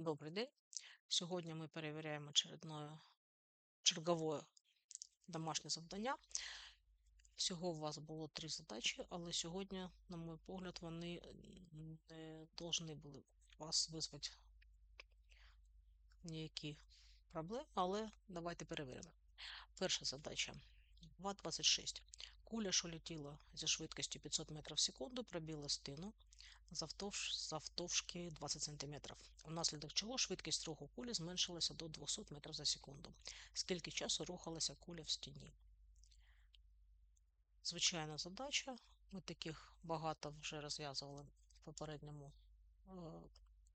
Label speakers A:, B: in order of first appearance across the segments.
A: Добрий день. Сьогодні ми перевіряємо чергове домашнє завдання. Всього у вас було три задачі, але сьогодні, на мій погляд, вони не повинні були вас визвати ніякі проблеми, але давайте перевіримо. Перша задача 2.26. Куля, що летіла зі швидкістю 500 метрів в секунду, пробила стіну завтовш, завтовшки 20 см, внаслідок чого швидкість руху кулі зменшилася до 200 метрів за секунду. Скільки часу рухалася куля в стіні? Звичайна задача. Ми таких багато вже розв'язували в попередньому е,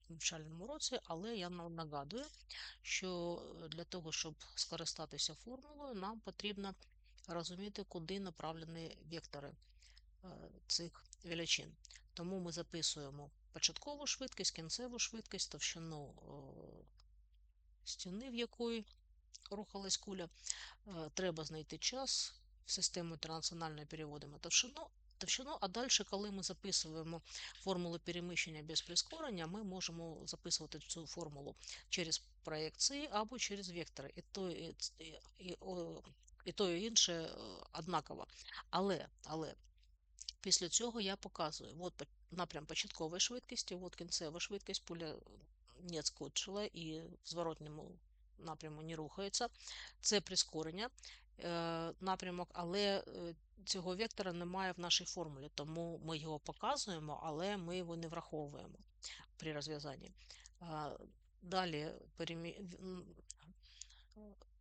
A: навчальному році, але я нагадую, що для того, щоб скористатися формулою, нам потрібно розуміти, куди направлені вектори е, цих величин. Тому ми записуємо початкову швидкість, кінцеву швидкість, товщину стіни, в якої рухалась куля. Е, треба знайти час. В систему інтернаціональної переводимо товщину, товщину, а далі, коли ми записуємо формулу переміщення без прискорення, ми можемо записувати цю формулу через проекції або через вектори. І то, і, і, і, і, то, і інше е, однаково. Але, але Після цього я показую от напрям початкової швидкості, от кінцева швидкість, пуля не скочила і в зворотньому напряму не рухається. Це прискорення е, напрямок, але е, цього вектора немає в нашій формулі, тому ми його показуємо, але ми його не враховуємо при розв'язанні. Далі перемі...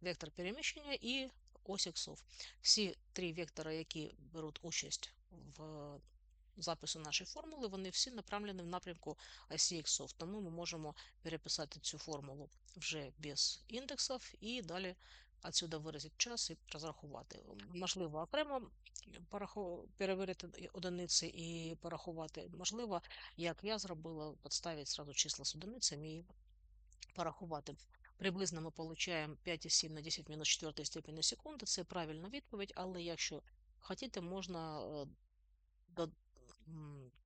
A: вектор переміщення і ось іксов. Всі три вектори, які беруть участь в запису нашої формули, вони всі направлені в напрямку осі. Тому ми можемо переписати цю формулу вже без індексів і далі отсюда виразити час і розрахувати. Можливо, окремо перевірити одиниці і порахувати. Можливо, як я зробила, підставити сразу числа з одиницями і порахувати. Приблизно ми отримуємо 5,7 на 10 мінус 4 степені секунди. Це правильна відповідь, але якщо хочете, можна е,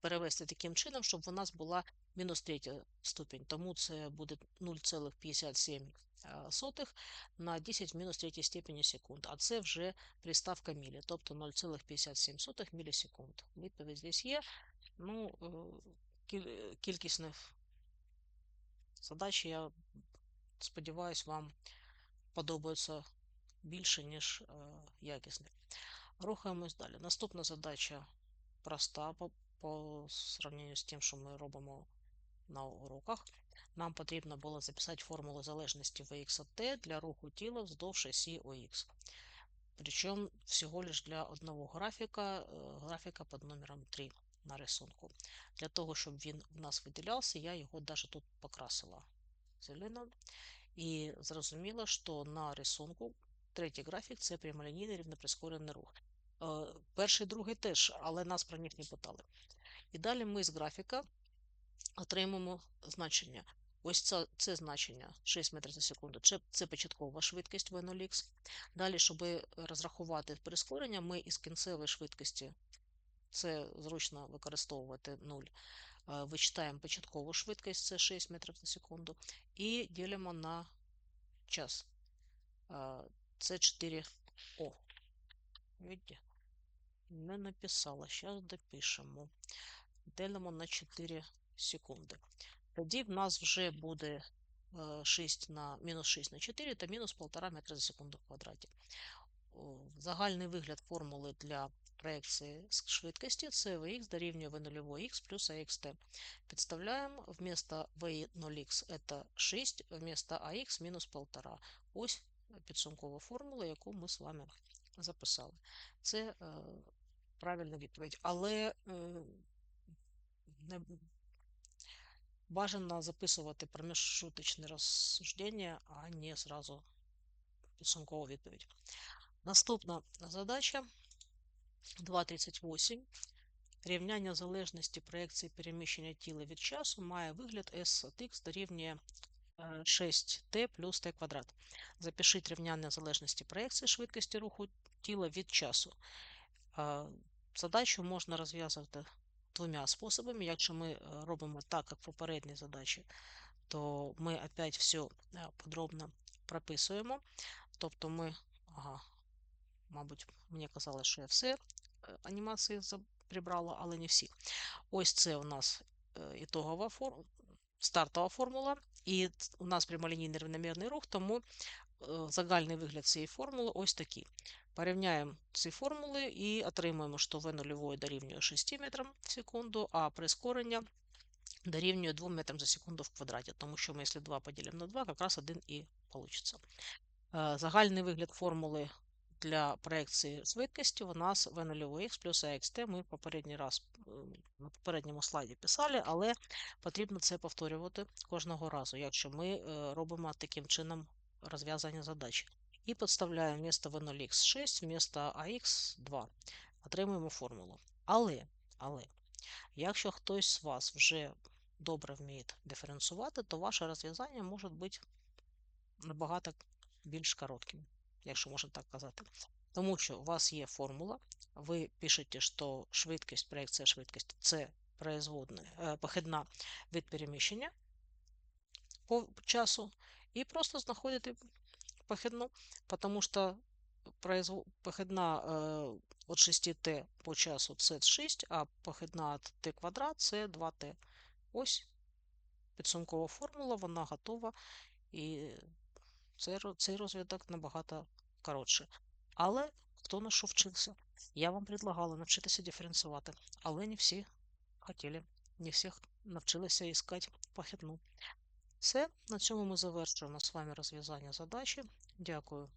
A: перевести таким чином, щоб у нас була мінус третя ступінь. Тому це буде 0,57 на 10 в мінус третій степені секунд. А це вже приставка мілі, тобто 0,57 мілісекунд. Відповідь здесь є. Ну, е, кількісних задач, я сподіваюся, вам подобаються більше, ніж е, якісні. Рухаємось далі. Наступна задача проста по, по сравненню з тим, що ми робимо на уроках. Нам потрібно було записати формулу залежності Vx от T для руху тіла вздовж осі OX. Причому всього лиш для одного графіка, э, графіка під номером 3 на рисунку. Для того, щоб він в нас виділявся, я його навіть тут покрасила зеленим. І зрозуміла, що на рисунку третій графік це прямолінійний рівноприскорений рух. Е, перший, другий теж, але нас про них не питали. І далі ми з графіка отримаємо значення. Ось це це значення 6 метрів за секунду. Це, це початкова швидкість V0X. Далі, щоб розрахувати прискорення, ми із кінцевої швидкості, це зручно використовувати 0, е, вичитаємо початкову швидкість, це 6 метрів за секунду, і ділимо на час. Це 4 О. Видите? не написала. Зараз допишемо. Делимо на 4 секунди. Тоді в нас вже буде 6 на мінус 6 на 4 та мінус 1,5 метра за секунду в квадраті. Загальний вигляд формули для проекції швидкості це Vx дорівнює V0x плюс AXT. Підставляємо вместо V0x це 6, вместо AX мінус 1,5. Ось підсумкова формула, яку ми з вами записали. Це правильна відповідь. Але е, не бажано записувати проміжшуточне розсуждення, а не зразу підсумкову відповідь. Наступна задача 2.38. Рівняння залежності проекції переміщення тіла від часу має вигляд S от X дорівнює 6t е, плюс t квадрат. Запишіть рівняння залежності проекції швидкості руху тіла від часу. Задачу можна розв'язувати двома способами. Якщо ми е, робимо так, як в попередній задачі, то ми опять все подробно прописуємо. Тобто ми, ага, мабуть, мені казали, що я все е, анімації прибрала, але не всі. Ось це у нас е, ітогова формула, стартова формула, і у нас прямолінійний рівномірний рух, тому е, загальний вигляд цієї формули ось такий. Порівняємо ці формули і отримуємо, що v нульової дорівнює 6 метрам в секунду, а прискорення дорівнює 2 метрам за секунду в квадраті, тому що ми, якщо 2 поділимо на 2, якраз 1 і вийде. Загальний вигляд формули для проекції швидкості у нас v 0 x плюс AXT ми попередній раз на попередньому слайді писали, але потрібно це повторювати кожного разу, якщо ми е, робимо таким чином розв'язання задачі. І підставляємо вмісто v0x6 вмісто AX2. Отримуємо формулу. Але, але, якщо хтось з вас вже добре вміє диференціювати, то ваше розв'язання може бути набагато більш коротким, якщо можна так казати. Тому що у вас є формула, ви пишете, що швидкість, проекція швидкості це е, похідна від переміщення по часу, і просто знаходите похідну, тому що похідна від 6t по часу це 6, а похідна від t квадрат це 2t. Ось підсумкова формула, вона готова, і цей розвиток набагато коротше. Але хто на що вчився? Я вам предлагала навчитися диференціювати, але не всі хотіли, не всі навчилися іскати похідну. Все, на цьому ми завершуємо з вами розв'язання задачі. Дякую,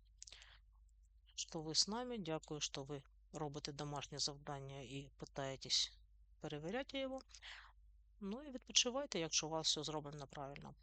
A: що ви з нами. Дякую, що ви робите домашнє завдання і питаєтесь перевіряти його. Ну і відпочивайте, якщо у вас все зроблено правильно.